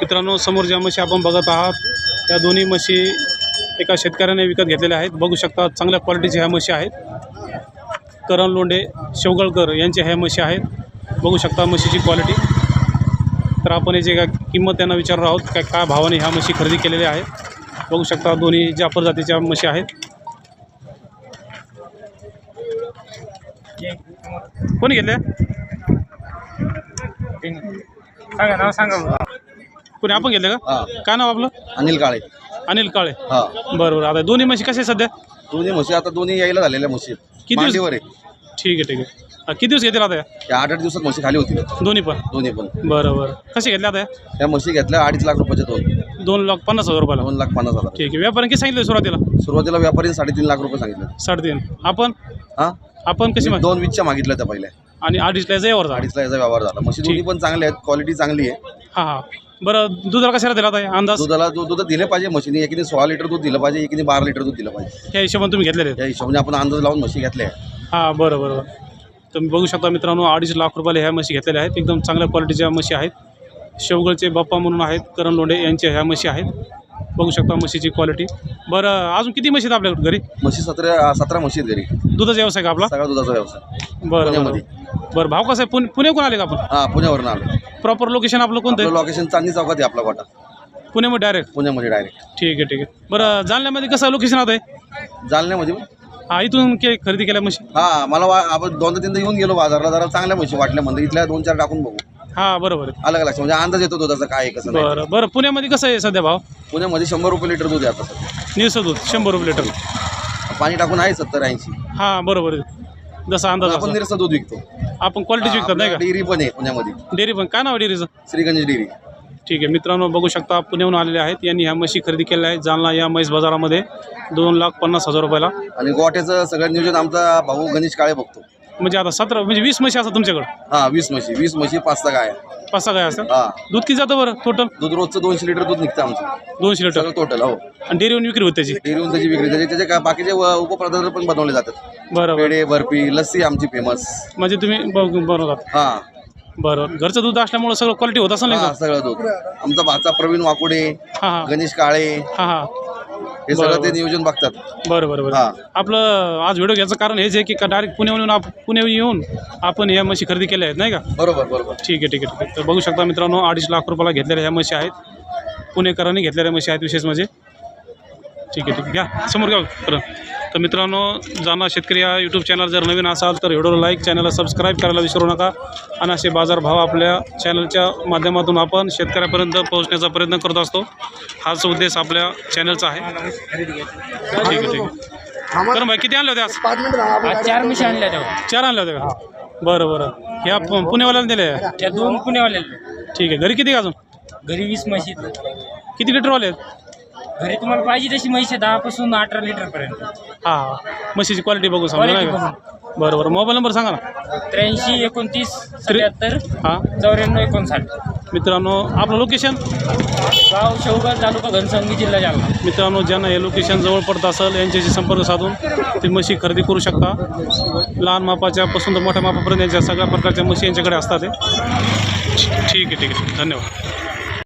मित्रांनो समोर ज्या म्हशी आपण बघत आहात त्या दोन्ही म्हशी एका शेतकऱ्याने विकत घेतलेल्या आहेत. बघू शकता चांगल्या क्वालिटीच्या ह्या म्हशी आहेत. करण लोंढे शेवगळकर यांच्या ह्या म्हशी आहेत. बघू शकता म्हशीची क्वालिटी. तर आपण याची काय किंमत त्यांना विचारणार आहोत काय काय भावाने ह्या म्हशी खरेदी केलेल्या आहेत. बघू शकता दोन्ही जाफर जातीच्या म्हशी आहेत. कोणी घेतल्या? सांगा नाव सांगा. कोणी आपण घेतलं का? हा. काय नाव आपलं? अनिल काळे. अनिल काळे. हा. बरं बरं आता दोन्ही म्हशी आहे सध्या? दोन्ही म्हशी आता दोन्ही यायला झालेल्या म्हशी. किती दिवस- मांडीवर आहे ठीक आहे ठीक आहे. हा, किती दिवस घेतले आता या? त्या आठ आठ दिवसात म्हशी खाली होती दोन्ही पण? दोन्ही पण. बरं बरं कसे घेतले आता या? त्या म्हशी घेतल्या अडीच लाख रुपयाच्या दोन. दोन लाख पन्नास हजार रुपयाला. दोन लाख पन्नास हजार. ठीक आहे. व्यापाऱ्यांनी किती सांगितलं सुरुवातीला? सुरुवातीला व्यापारी साडेतीन लाख रुपये सांगितले. साडेतीन. आपण? हा? आपण कशी मी दोन वीसच्या मागितल्या त्या पहिल्या. आणि अडीचला यावर जा अडीचला याचा व्यवहार झाला. म्हशी दोन्ही पण चांगल्या आहेत. क्वालिटी चांगली आहे. हां हां. बरं दुधाला कशाला दिला आता हे अंदाज? दुधाला दूध दूध दिले पाहिजे म्हशीने एकीने सोळा लिटर दूध दिलं पाहिजे एकीने बारा लिटर दूध दिलं पाहिजे. ह्या हिशोबाने तुम्ही घेतलेले आहेत? त्या हिशोबाने आपण अंदाज लावून म्हशी घेतल्या आहे. हां बरं बरं बरं. तुम्ही बघू शकता मित्रांनो अडीच लाख रुपयाला ह्या म्हशी घेतलेल्या आहेत. एकदम चांगल्या क्वालिटीच्या म्हशी आहेत. शेवगळचे बाप्पा म्हणून आहेत करण लोंढे यांच्या ह्या म्हशी आहेत. बघू शकता म्हशीची क्वालिटी. बरं अजून किती म्हशी आहेत आपल्याकडे घरी? म्हशी सतरा सतरा म्हशी आहेत घरी. दुधाचा व्यवसाय का आपला? सगळा दुधाचा व्यवसाय. बरं बरं. पुण्यामध्ये. बरं भाव कसं आहे? पुणे पुण्याकडून आले का आपण? हा पुण्यावरून आलो. प्रॉपर लोकेशन आपलं कोणतं आपलं आहे लोकेशन चांदणी चौकात आहे आपला वाटा पुण्यामध्ये डायरेक्ट पुण्यामध्ये डायरेक्ट ठीक आहे ठीक आहे. बरं जालन्यामध्ये कसं लोकेशन आता आहे जालन्यामध्ये हा इथून के खरेदी केल्या म्हशी? हा मला वा आपण दोनदा तीनदा येऊन गेलो बाजारला जरा चांगल्या म्हशी वाटल्या म्हणजे इथल्या दोन चार टाकून बघू. हां बरोबर आहे. अलग लक्ष म्हणजे अंदाज येतो दुधाचा काय आहे कसं नाही. बरं बरं. पुण्यामध्ये कसं आहे सध्या भाव? पुण्यामध्ये शंभर रुपये लिटर दूध आहे आता सध्या. दूध शंभर रुपये लिटर. पाणी टाकून आहे सत्तर ऐंशी. हां बरोबर आहे. जसा अंदाज आपण असा. निरसं दूध विकतो. आपण क्वालिटीच विकतात नाही का? डेअरी पण आहे पुण्यामध्ये. डेअरी पण. काय नाव आहे डेअरीचं श्रीगंज डेअरी ठीक आहे मित्रांनो बघू शकता पुण्याहून आलेले आहेत. यांनी ह्या म्हशी खरेदी केल्या आहेत. जालना या म्हैस बाजारामध्ये दोन लाख पन्नास हजार रुपयाला. आणि गोट्याचं सगळं नियोजन आमचा भाऊ गणेश काळे बघतो. म्हणजे आता सतरा म्हणजे वीस म्हशी असतात तुमच्याकडं? हा वीस म्हशी. वीस म्हशी पाच सहा गाय. पाच सहा काय असतात? हा. दूध किती जातं बरं टोटल दूध रोजचं दोनशे लिटर दूध निघतं आमचं. दोनशे लिटर. सगळं टोटल हो. आणि डेअरीवरून विक्री होते त्याची? डेअरीहून त्याची विक्री त्याचे त्याचे का- बाकीचे व- उपपदार्थ पण बनवले जातात. बरं पेढे बर्फी लस्सी आमची फेमस म्हणजे तुम्ही ब- बनवतात. हा. बरं. घरचं दूध असल्यामुळे सगळं क्वालिटी होत असं नाही हा का? सगळं दूध. आमचा भाचा प्रवीण वाकुडे हां हां. गणेश काळे हां हां. हे सगळं ते बरोबर. नियोजन बघतात. बरं बरं बरं हा. आपलं आज व्हिडिओ घ्यायचं कारण हेच आहे की का डायरेक्ट पुण्याहून येऊन आप पुण्याहून येऊन आपण ह्या म्हशी खरेदी केल्या आहेत नाही का? बरोबर बरोबर. ठीक आहे ठीक आहे ठीक आहे. तर बघू शकता मित्रांनो अडीच लाख रुपयाला घेतलेल्या ह्या म्हशी आहेत. पुणेकरांनी घेतलेल्या म्हशी आहेत विशेष म्हणजे. ठीक आहे ठीक आहे. घ्या. समोर घ्या. बरं तर मित्रांनो जाणा शेतकरी या यूट्यूब चॅनल जर नवीन असाल तर व्हिडिओला लाईक चॅनलला सबस्क्राईब करायला विसरू नका. आणि असे बाजारभाव आपल्या चॅनलच्या माध्यमातून आपण शेतकऱ्यापर्यंत पोहोचण्याचा प्रयत्न करत असतो. हाच उद्देश आपल्या चॅनलचा आहे. ठीक आहे ठीक आहे. तर भाई किती आणले होते आज? चार मिशी आणल्या तेव्हा चार आणले होते का? बरं बरं. ह्या पुणेवाल्याला दिले त्या दोन पुण्यावाल्या ठीक आहे. घरी किती अजून? घरी वीस म्हशी किती लिटरवाले आहेत? घरी तुम्हाला पाहिजे तशी म्हशी दहा पासून अठरा लिटर पर्यंत. हां म्हशीची क्वालिटी बघू समजा नाही का? बरं बरं मोबाईल नंबर सांगा ना. त्र्याऐंशी एकोणतीस सत्याहत्तर हां. चौऱ्याण्णव एकोणसाठ. मित्रांनो आपलं लोकेशन गाव शेवगाव तालुका घनसंगी जिल्हा जालना. मित्रांनो ज्यांना हे लोकेशन जवळ पडत असेल यांच्याशी संपर्क साधून ती म्हशी खरेदी करू शकता. लहान मापाच्या पासून तर मोठ्या मापापर्यंत यांच्या सगळ्या प्रकारच्या म्हशी यांच्याकडे असतात हे. ठीक आहे ठीक आहे. धन्यवाद.